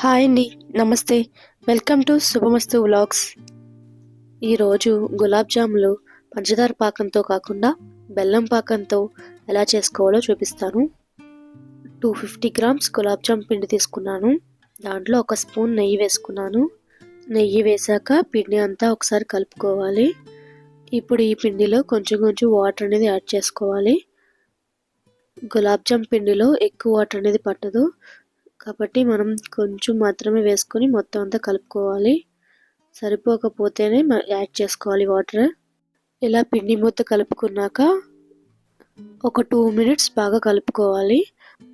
Hi అండి నమస్తే. Welcome to Shubhamastu vlogs. ఈరోజు గులాబ్ జాములు పంచదార పాకంతో కాకుండా బెల్లం పాకంతో ఎలా చేసుకోవాలో చూపిస్తాను. Two fifty grams gulab jam పిండి తీసుకున్నాను. దాంట్లో ఒక స్పూన్ నెయ్యి వేసుకున్నాను. నెయ్యి వేసాక పిండి అంతా ఒకసారి కలుపుకోవాలి. ఇప్పుడు ఈ పిండిలో కొంచెం కొంచెం వాటర్ అనేది యాడ్ చేసుకోవాలి. గులాబ్ జామ్ పిండిలో ఎక్కువ వాటర్ అనేది పట్టదు. కాబట్టి మనం కొంచెం మాత్రమే వేసుకొని మొత్తం అంతా కలుపుకోవాలి. సరిపోకపోతేనే యాడ్ చేసుకోవాలి వాటర్. ఇలా పిండి మూత కలుపుకున్నాక ఒక టూ మినిట్స్ బాగా కలుపుకోవాలి.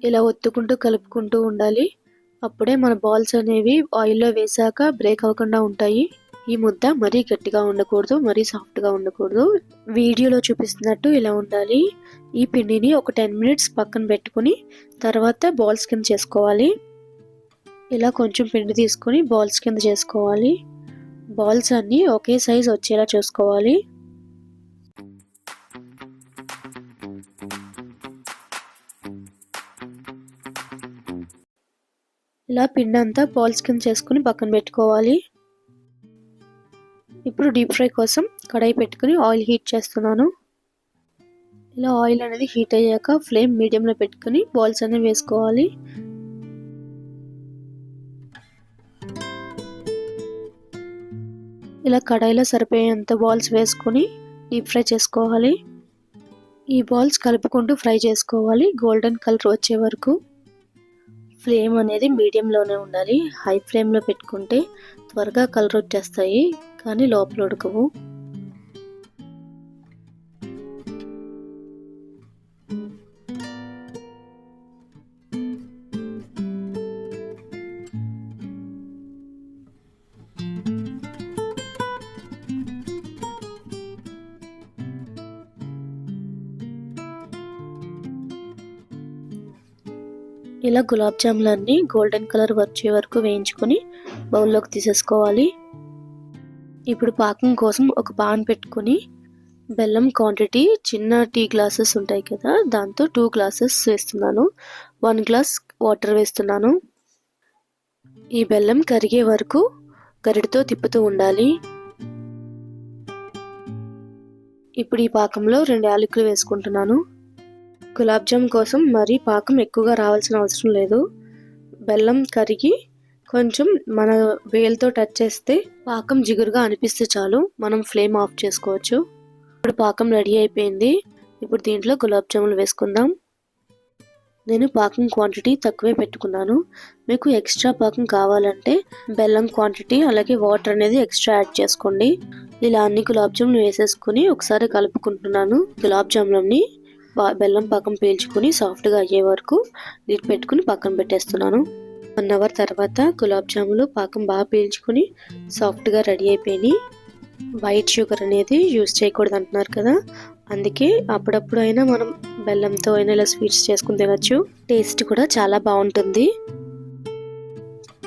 ఇలా ఒత్తుకుంటూ కలుపుకుంటూ ఉండాలి. అప్పుడే మన బాల్స్ అనేవి ఆయిల్లో వేసాక బ్రేక్ అవ్వకుండా ఉంటాయి. ఈ ముద్ద మరీ గట్టిగా ఉండకూడదు మరీ సాఫ్ట్గా ఉండకూడదు. వీడియోలో చూపిస్తున్నట్టు ఇలా ఉండాలి. ఈ పిండిని ఒక టెన్ మినిట్స్ పక్కన పెట్టుకుని తర్వాత బాల్స్ కింద చేసుకోవాలి. ఇలా కొంచెం పిండి తీసుకొని బాల్స్ కింద చేసుకోవాలి. బాల్స్ అన్నీ ఒకే సైజ్ వచ్చేలా చూసుకోవాలి. ఇలా పిండి అంతా బాల్స్ కింద చేసుకుని పక్కన పెట్టుకోవాలి. ఇప్పుడు డీప్ ఫ్రై కోసం కడాయి పెట్టుకుని ఆయిల్ హీట్ చేస్తున్నాను. ఇలా ఆయిల్ అనేది హీట్ అయ్యాక ఫ్లేమ్ మీడియంలో పెట్టుకుని బాల్స్ అనేవి వేసుకోవాలి. ఇలా కడాయిలో సరిపోయేంత బాల్స్ వేసుకొని డీప్ ఫ్రై చేసుకోవాలి. ఈ బాల్స్ కలుపుకుంటూ ఫ్రై చేసుకోవాలి. గోల్డెన్ కలర్ వచ్చే వరకు. ఫ్లేమ్ అనేది మీడియంలోనే ఉండాలి. హై ఫ్లేమ్లో పెట్టుకుంటే త్వరగా కలర్ వచ్చేస్తాయి కానీ లోపల ఉడకవు. ఇలా గులాబ్ జాములన్నీ గోల్డెన్ కలర్ వచ్చే వరకు వేయించుకొని బౌల్లోకి తీసేసుకోవాలి. ఇప్పుడు పాకం కోసం ఒక పాన్ పెట్టుకొని బెల్లం క్వాంటిటీ చిన్న టీ గ్లాసెస్ ఉంటాయి కదా దాంతో టూ గ్లాసెస్ వేస్తున్నాను. వన్ గ్లాస్ వాటర్ వేస్తున్నాను. ఈ బెల్లం కరిగే వరకు గరిటతో తిప్పుతూ ఉండాలి. ఇప్పుడు ఈ పాకంలో రెండు యాలకులు వేసుకుంటున్నాను. గులాబ్జామ్ కోసం మరీ పాకం ఎక్కువగా రావాల్సిన అవసరం లేదు. బెల్లం కరిగి కొంచెం మన వేలుతో టచ్ చేస్తే పాకం జిగురుగా అనిపిస్తే చాలు. మనం ఫ్లేమ్ ఆఫ్ చేసుకోవచ్చు. ఇప్పుడు పాకం రెడీ అయిపోయింది. ఇప్పుడు దీంట్లో గులాబ్ జాములు వేసుకుందాం. నేను పాకం క్వాంటిటీ తక్కువే పెట్టుకున్నాను. మీకు ఎక్స్ట్రా పాకం కావాలంటే బెల్లం క్వాంటిటీ అలాగే వాటర్ అనేది ఎక్స్ట్రా యాడ్ చేసుకోండి. ఇలా అన్ని గులాబ్ జాములు వేసేసుకుని ఒకసారి కలుపుకుంటున్నాను. గులాబ్ జాములని బెల్లం పాకం పీల్చుకుని సాఫ్ట్గా అయ్యే వరకు నీటి పెట్టుకుని పక్కన పెట్టేస్తున్నాను. వన్ అవర్ తర్వాత గులాబ్ జాములు పాకం బాగా పీల్చుకుని సాఫ్ట్గా రెడీ అయిపోయినాయి. వైట్ షుగర్ అనేది యూస్ చేయకూడదు అంటున్నారు కదా. అందుకే అప్పుడప్పుడు అయినా మనం బెల్లంతో అయినా ఇలా స్వీట్స్ చేసుకుని తినచ్చు. టేస్ట్ కూడా చాలా బాగుంటుంది.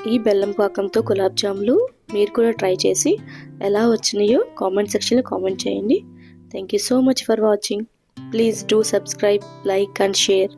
ఈ బెల్లం పాకంతో గులాబ్ జాములు మీరు కూడా ట్రై చేసి ఎలా వచ్చినాయో కామెంట్ సెక్షన్లో కామెంట్ చేయండి. Thank you so much for watching. Please do subscribe, like and share.